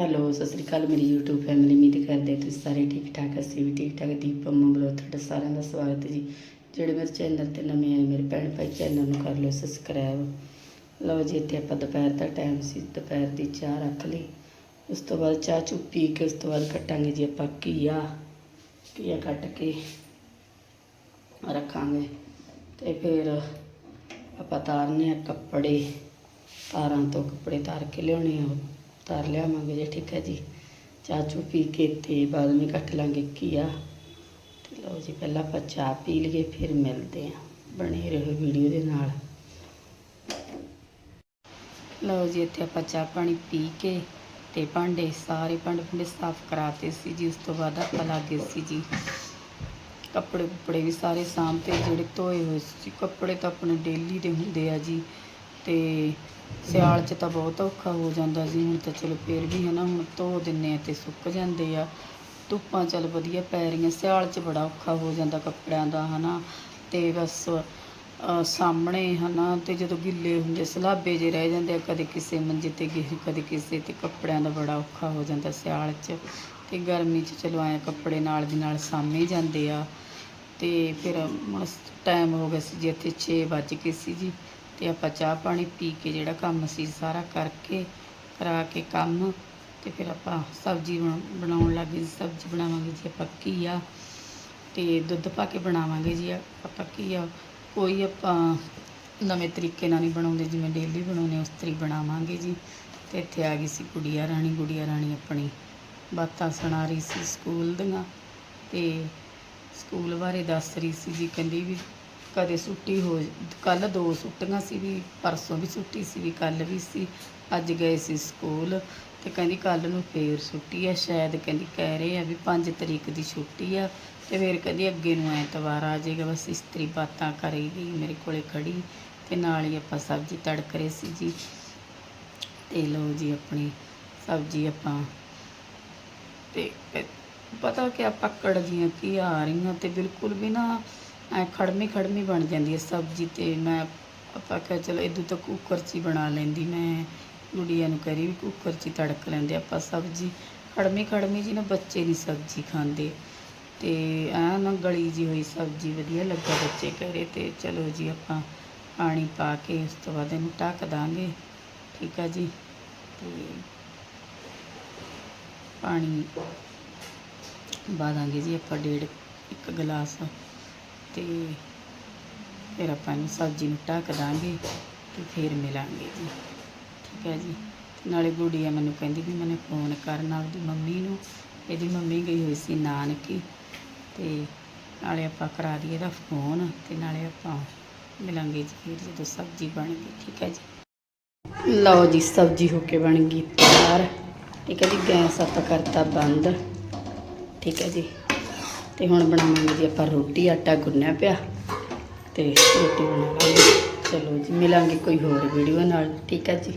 Hello, Sat Sri ਅਕਾਲ, ਮੇਰੀ YouTube family ਉਮੀਦ ਕਰਦੇ ਤੁਸੀਂ ਸਾਰੇ ਠੀਕ ਠਾਕ ਅਸੀਂ ਵੀ ਠੀਕ ਠਾਕ ਦੀਪ ਮੰਗਲੋ ਤੁਹਾਡਾ ਸਾਰਿਆਂ ਦਾ ਸਵਾਗਤ ਜੀ। ਜਿਹੜੇ ਮੇਰੇ ਚੈਨਲ ਤੇ ਨਵੇਂ ਆਏ, ਮੇਰੇ ਭੈਣ ਭਾਈ ਚੈਨਲ ਨੂੰ ਕਰ ਲਓ ਸਬਸਕ੍ਰਾਈਬ ਲਓ ਜੀ, ਇੱਥੇ ਆਪਾਂ ਦੁਪਹਿਰ ਦਾ ਟਾਈਮ ਸੀ, ਦੁਪਹਿਰ ਦੀ ਚਾਹ ਰੱਖ ਲਈ। ਉਸ ਤੋਂ ਬਾਅਦ ਚਾਹ ਚੁ ਪੀ ਕੇ ਉਸ ਤੋਂ ਬਾਅਦ ਕੱਟਾਂਗੇ ਜੀ ਆਪਾਂ ਘੀਆ। ਘੀਆ ਕੱਟ ਕੇ ਰੱਖਾਂਗੇ ਤੇ ਫਿਰ ਆਪਾਂ ਤਾਰਨੇ ਆ ਕੱਪੜੇ। ਤਾਰਾਂ ਤੋਂ ਕੱਪੜੇ ਤਾਰ ਕੇ ਲਿਆਉਣੇ ਆ ਉਤਾਰ ਲਿਆਵਾਂਗੇ ਜੀ ਠੀਕ ਹੈ ਜੀ। ਚਾਹ ਚੂ ਪੀ ਕੇ ਤੇ ਬਾਅਦ ਵਿੱਚ ਕੱਟ ਲਾਂਗੇ ਕੀਆ ਤੇ ਲਓ ਜੀ, ਪਹਿਲਾਂ ਆਪਾਂ ਚਾਹ ਪੀ ਲਈਏ, ਫਿਰ ਮਿਲਦੇ ਆ ਬਣੇ ਰਹੋ ਵੀਡੀਓ ਦੇ ਨਾਲ। ਲਓ ਜੀ, ਇੱਥੇ ਆਪਾਂ ਚਾਹ ਪਾਣੀ ਪੀ ਕੇ ਤੇ ਭਾਂਡੇ, ਸਾਰੇ ਭਾਂਡੇ ਭੁੰਡੇ ਸਾਫ਼ ਕਰਾਤੇ ਸੀ ਜੀ, ਉਸ ਤੋਂ ਬਾਅਦ ਆਪਾਂ ਲੱਗੇ ਸੀ ਜੀ। ਕੱਪੜੇ ਕੁਪੜੇ ਵੀ ਸਾਰੇ ਸਾਂਭਤੇ, ਜਿਹੜੇ ਧੋਏ ਹੋਏ ਸੀ ਕੱਪੜੇ ਤਾਂ ਆਪਣੇ ਡੇਲੀ ਦੇ ਹੁੰਦੇ ਆ ਜੀ। ਤੇ ਸਿਆਲ 'ਚ ਤਾਂ ਬਹੁਤ ਔਖਾ ਹੋ ਜਾਂਦਾ ਜੀ ਹੁਣ ਤਾਂ ਚਲੋ ਫੇਰ ਵੀ ਹੈ ਨਾ ਹੁਣ ਧੋ ਦਿੰਨੇ ਆ ਤੇ ਸੁੱਕ ਜਾਂਦੇ ਆ। ਧੁੱਪਾਂ ਚੱਲ ਵਧੀਆ ਪੈ ਰਹੀਆਂ, ਸਿਆਲ 'ਚ ਬੜਾ ਔਖਾ ਹੋ ਜਾਂਦਾ ਕੱਪੜਿਆਂ ਦਾ ਹੈ ਨਾ ਤੇ ਬਸ, ਅਹ, ਸਾਹਮਣੇ ਹਨਾ, ਤੇ ਜਦੋਂ ਗਿੱਲੇ ਹੁੰਦੇ, ਸਲਾਬੇ ਜੇ ਰਹਿ ਜਾਂਦੇ ਆ, ਕਦੇ ਕਿਸੇ ਮੰਜੇ ਤੇ ਗੇ- ਕਦੇ ਕਿਸੇ ਤੇ ਕੱਪੜਿਆਂ ਦਾ ਬੜਾ ਔਖਾ ਹੋ ਜਾਂਦਾ ਸਿਆਲ 'ਚ। ਤੇ ਗਰਮੀ 'ਚ ਚਲੋ ਆਏ ਕੱਪੜੇ ਨਾਲ ਦੀ ਨਾਲ ਸਾਂਭੇ ਜਾਂਦੇ ਆ। ਤੇ ਫਿਰ ਟਾਈਮ ਹੋ ਗਿਆ ਸੀ ਜੀ, ਇੱਥੇ 6 ਵੱਜ ਗਏ ਸੀ ਜੀ। ਤੇ ਆਪਾਂ ਚਾਹ ਪਾਣੀ ਪੀ ਕੇ ਜਿਹੜਾ ਕੰਮ ਸੀ ਸਾਰਾ ਕਰਕੇ, ਕਰਾ ਕੇ ਕੰਮ ਤੇ ਫਿਰ ਆਪਾਂ ਸਬਜ਼ੀ ਬਣਾ- ਬਣਾਉਣ ਲੱਗੇ ਜੀ ਸਬਜ਼ੀ ਬਣਾਵਾਂਗੇ ਜੀ ਆਪਾਂ ਘੀਆ ਤੇ ਦੁੱਧ ਪਾ ਕੇ ਬਣਾਵਾਂਗੇ ਜੀ ਆਪਾਂ ਘੀਆ। ਕੋਈ ਆਪਾਂ ਨਵੇਂ ਤਰੀਕੇ ਨਾਲ ਨਹੀਂ ਬਣਾਉਂਦੇ, ਜਿਵੇਂ ਡੇਲੀ ਬਣਾਉਂਦੇ ਉਸ ਤਰੀ ਬਣਾਵਾਂਗੇ ਜੀ। ਤੇ ਇੱਥੇ ਆ ਗਈ ਸੀ ਗੁੜੀਆ ਰਾਣੀ ਗੁੜੀਆ ਰਾਣੀ ਆਪਣੀ ਬਾਤਾਂ ਸੁਣਾ ਰਹੀ ਸੀ ਸਕੂਲ ਦੀਆਂ ਤੇ ਸਕੂਲ ਬਾਰੇ ਦੱਸ ਰਹੀ ਸੀ ਜੀ, ਕਹਿੰਦੀ ਵੀ ਕਦੇ ਸੁੱਟੀ ਹੋ ਕੱਲ ਦੋ ਸੁੱਟੀਆਂ ਸੀ ਵੀ, ਪਰਸੋਂ ਵੀ ਸੁੱਟੀ ਸੀ ਵੀ ਕੱਲ ਵੀ ਸੀ, ਅੱਜ ਗਏ ਸੀ ਸਕੂਲ ਤੇ ਕਹਿੰਦੀ ਕੱਲ ਨੂੰ ਫੇਰ ਛੁੱਟੀ ਆ, ਸ਼ਾਇਦ ਕਹਿੰਦੀ ਕਹਿ ਰਹੇ ਆ ਵੀ 5 ਤਰੀਕ ਦੀ ਛੁੱਟੀ ਆ ਤੇ ਫੇਰ ਕਹਿੰਦੀ ਅੱਗੇ ਨੂੰ ਐਤਵਾਰ ਆ ਜਾਏਗਾ, ਬਸ ਇਸਤਰੀ ਬਾਤਾਂ ਕਰੇਗੀ ਮੇਰੇ ਕੋਲੇ ਖੜੀ ਤੇ ਨਾਲ ਹੀ ਆਪਾਂ ਸਬਜ਼ੀ ਤੜਕ ਰਹੇ ਸੀ ਜੀ। ਤੇ ਲਓ ਜੀ ਆਪਣੀ ਸਬਜ਼ੀ ਆਪਾਂ ਤੇ, ਪਤਾ ਕਿ ਪੱਕੜ ਜੀਆਂ ਕੀ ਆ ਰਹੀਆਂ ਤੇ ਬਿਲਕੁਲ ਵੀ ਨਾ ਐ ਖੜਮੀ ਖੜਮੀ ਬਣ ਜਾਂਦੀ ਹੈ ਸਬਜ਼ੀ ਤੇ ਮੈਂ ਆਪਾਂ ਕਿਹਾ ਚਲੋ ਇਦੋਂ ਤਾਂ ਕੁੱਕਰ 'ਚ ਹੀ ਬਣਾ ਲੈਂਦੀ, ਮੈਂ ਗੁੜੀਆ ਨੂੰ ਕਰੀ ਵੀ ਕੁੱਕਰ 'ਚ ਹੀ ਤੜਕ ਲੈਂਦੇ ਆਪਾਂ ਸਬਜ਼ੀ। ਖੜਮੀ ਖੜਮੀ ਜੀ ਨਾ ਬੱਚੇ ਨਹੀਂ ਸਬਜ਼ੀ ਖਾਂਦੇ ਤੇ ਐ ਨਾ ਗਲੀ ਜੀ ਹੋਈ ਸਬਜ਼ੀ ਵਧੀਆ ਲੱਗਾ ਬੱਚੇ ਕਰੇ ਤੇ ਚਲੋ ਜੀ ਆਪਾਂ ਪਾਣੀ ਪਾ ਕੇ ਉਸ ਤੋਂ ਬਾਅਦ ਇਹਨੂੰ ਢੱਕ ਦਾਂਗੇ, ਠੀਕ ਆ ਜੀ? ਤੇ ਪਾਣੀ ਪਾ ਦਾਂਗੇ ਜੀ ਆਪਾਂ ਡੇਢ ਇੱਕ ਗਲਾਸ। ਤੇ ਫਿਰ ਆਪਾਂ ਇਹਨੂੰ ਸਬਜ਼ੀ ਨੂੰ ਢੱਕ ਦਾਂਗੇ ਤੇ ਫਿਰ ਮਿਲਾਂਗੇ ਜੀ। ਠੀਕ ਹੈ ਜੀ। ਨਾਲੇ ਗੁੜੀਆ ਮੈਨੂੰ ਕਹਿੰਦੀ ਵੀ ਮੈਨੂੰ ਫੋਨ ਕਰਨਾ ਆਪਦੀ ਮੰਮੀ ਨੂੰ। ਇਹਦੀ ਮੰਮੀ ਗਈ ਹੋਈ ਸੀ ਨਾਨਕੀ ਤੇ ਨਾਲੇ ਆਪਾਂ ਕਰਾ ਦਈਏ ਇਹਦਾ ਫੋਨ ਤੇ ਨਾਲੇ ਆਪਾਂ ਮਿਲਾਂਗੇ ਜੀ ਫਿਰ ਜਦੋਂ ਸਬਜ਼ੀ ਬਣ ਗਈ। ਠੀਕ ਹੈ ਜੀ। ਲਓ ਜੀ, ਸਬਜ਼ੀ ਹੋ ਕੇ ਬਣ ਗਈ ਤਿਆਰ। ਠੀਕ ਹੈ ਜੀ, ਗੈਸ ਆਪਾਂ ਕਰਤਾ ਬੰਦ। ਠੀਕ ਹੈ ਜੀ। ਤੇ ਹੁਣ ਬਣਾਵਾਂਗੇ ਜੀ ਆਪਾਂ ਰੋਟੀ, ਆਟਾ ਗੁੰਨਿਆ ਪਿਆ ਤੇ ਰੋਟੀ ਬਣਾਵਾਂਗੇ ਚਲੋ ਜੀ, ਮਿਲਾਂਗੇ ਕੋਈ ਹੋਰ ਵੀਡੀਓ ਨਾਲ। ਠੀਕ ਹੈ ਜੀ?